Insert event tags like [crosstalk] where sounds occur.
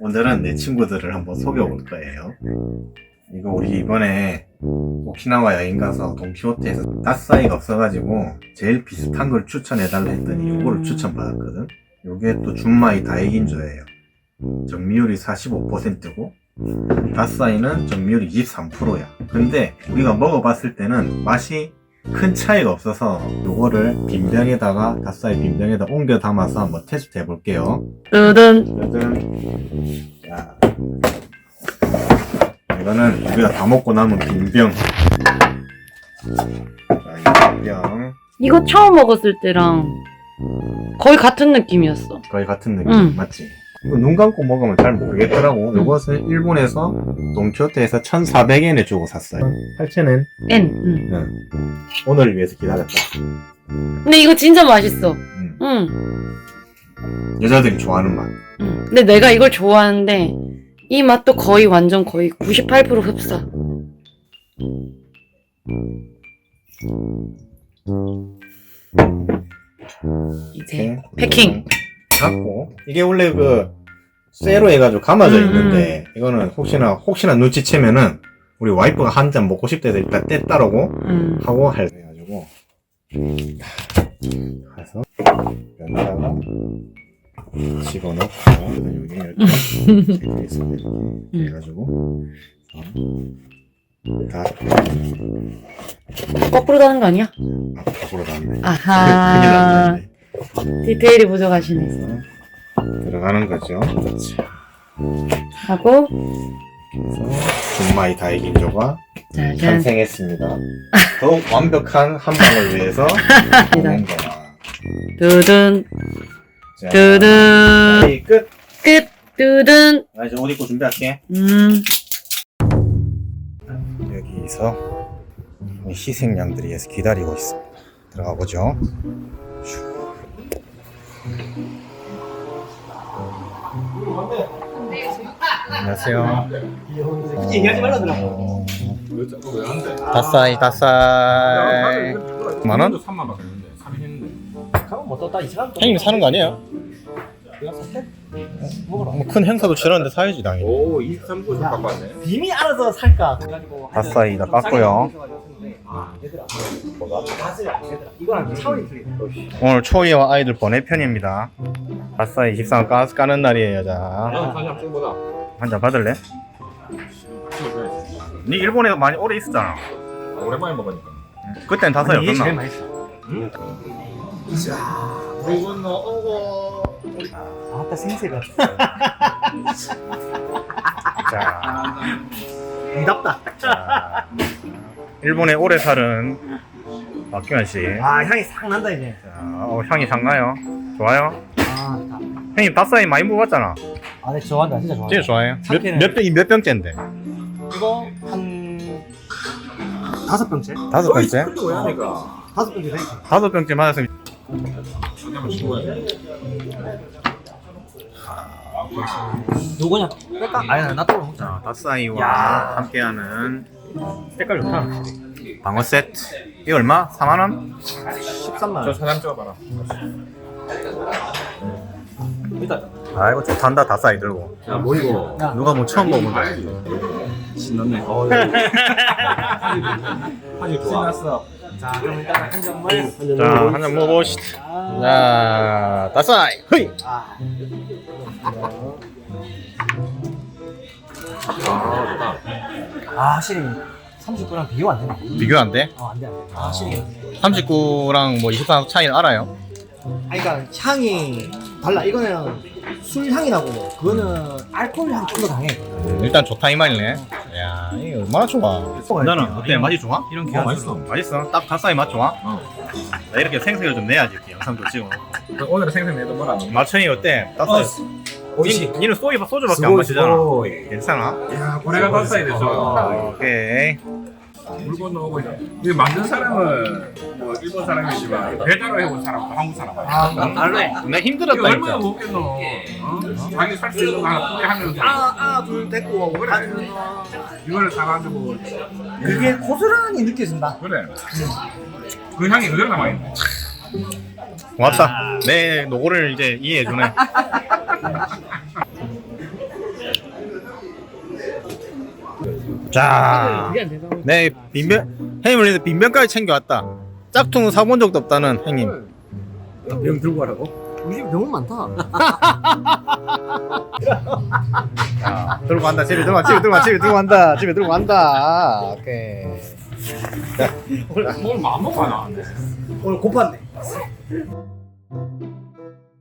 오늘은 내 친구들을 한번 속여볼 거예요. 이거 우리 이번에 오키나와 여행 가서 돈키호테에서 따싸이가 없어가지고 제일 비슷한 걸 추천해달라 했더니 요거를 추천받았거든. 요게 또 준마이 다이긴조예요. 정미율이 45%고 따싸이는 정미율이 23%야. 근데 우리가 먹어봤을 때는 맛이 큰 차이가 없어서 요거를 빈병에다가 닭사이 빈병에다 옮겨 담아서 한번 테스트 해볼게요. 뜨든 짜잔. 자. 이거는 우리가 다 먹고 남은 빈병. 자, 이 빈병. 이거 처음 먹었을 때랑 거의 같은 느낌이었어. 거의 같은 느낌. 응. 맞지? 이거 눈 감고 먹으면 잘 모르겠더라고. 이것을 일본에서 돈키호테에서 1,400엔에 주고 샀어요. 할체는 N. 응. 응. 오늘을 위해서 기다렸다. 근데 이거 진짜 맛있어. 응. 응. 여자들이 좋아하는 맛. 응. 근데 내가 이걸 좋아하는데 이 맛도 거의 완전 거의 98% 흡사. 이제 패킹. 갖고. 이게 원래 그 쇠로 해가지고 감아져 음, 있는데 이거는 혹시나 혹시나 눈치채면은 우리 와이프가 한 잔 먹고 싶다 해서 일단 뗐다라고 음. 하고 할 해가지고. 해서 여기다가 집어넣고 여기 이렇게 해서 해가지고. 다 거꾸로 다는 거 아니야? 밖으로 나왔네 아하. 났네 디테일이 부족하시네. 그래서 들어가는 거죠 하고 그래서 준마이 다이긴조가 짜잔. 탄생했습니다. 더욱 완벽한 한 방을 위해서 보낸 거야. 뜨든 자, 뜨든 이 끝. 끝 뜨든 나 이제 옷 입고 준비할게. 음. 여기서 희생양들이 에서 기다리고 있습니다. 들어가 보죠. 안녕하세요. 얘기하지 말라더라고. 다싸이 다싸이. 만 원? 3만 밖에 는데 3인 했는데 가면 뭐 떴다 이상한 거. 형님 사는 거 아니에요? 내가 살게. 먹어라. 뭐큰 행사도 치렀는데 사야지 당연히. 오 23분 갖고 왔네 빔이 알아서 살까? 그래가지고. 아, 얘들아. 뭐가? 얘들아. 이거랑 차원이 틀리네. 오늘 초이와 아이들 번외편입니다. 아싸 23 까, 까는 날이에요, 자. 야 사진 한번 찍어보자 한잔 받을래? 니 일본에 많이 오래 있었잖아. 아, 오랜만에 먹으니까 그땐 다섯이 이게 제일? 맛있어. 이건 너 오고 아따 생새가. [laughs] 자, 이답다. 자. 일본에 오래 살은 박규현 씨. 아 향이 싹 난다 이제. 자, 어, 향이 상나요? 좋아요? 아, 좋다. 형님 다싸이 많이 먹었잖아. 아, 네 좋아한다. 진짜 좋아. 진짜 좋아해요? 몇, 몇, 병, 몇 병째인데? 이거 한 다섯 병째? 다섯 병째? 다섯 병째. 다섯 병째 맞았으면 한번 찍어야 돼 누구냐? 뺄까? 아니, 나 또로 먹자. 자, 다싸이와 야. 함께하는 색깔 좋다. 방어 세트. 이거 얼마? 4만 원? 13만 저 사진 찍어봐라 일단 아이고 좋단다 다싸이 들고 야 뭐 이거 야, 누가 뭐 처음 먹어본다 신났네 어 사진 [laughs] 좋아 신났어. 자, 그럼 일단 한 잔만. 자한 잔 먹어보시다 자 다싸이 허이 아, 아 좋다 아, 확실히 39랑 비교 안 되네. 비교 안 돼? 어, 안 돼, 안 돼. 아, 확실히. 39랑 뭐 24 차이는 알아요? 아니, 그러니까 향이 달라. 이거는 술 향이 나고, 그거는 알코올 향 좀 더 강해. 일단 좋다 이 말이네 야 이거 얼마나 좋아 나는 어때 맛이 좋아? 이런 어, 맛있어 맛있어 딱 다싸이 맛 좋아? 어. 나 이렇게 생색을 좀 내야지 이렇게 영상도 찍어 그 오늘은 생생 내도 뭐라 마천이 어때? 다싸이 오이시. 니, 는 소이 소주밖에 안 마시잖아 괜찮아? 야 고래가 땄어야 됐어 오케이 물 건너오고 이 만든 사람은 뭐 일본 사람이지만 배달을 해온 사람도 한국 사람 아, 알래. 나 이거 힘들었다 얼마나 진짜 먹겠노? 어? 자기 살 수 있는 거 하나 포기하면서. 아, 아, 둘 됐고. 그래. 이거를 사가지고. 그게 고스란히 느껴진다. 그래. 그 향이 그대로 남아있네. 고맙다. 내 노고를 이제 이해해주네 [laughs] 자, 그게 안 되나? 네 빈변 형님 원래 빈변까지 챙겨왔다. 짝퉁 사본 적도 없다는 형님. 병 들고 가라고? 우리 집 병원 많다. 자, 들고 간다. 집에 들고 간 집에 들고 간 집에 들고 간다. 집에 들고 간다. 오케이. 뭘 마음먹고 안 하는데 오늘 고팠네.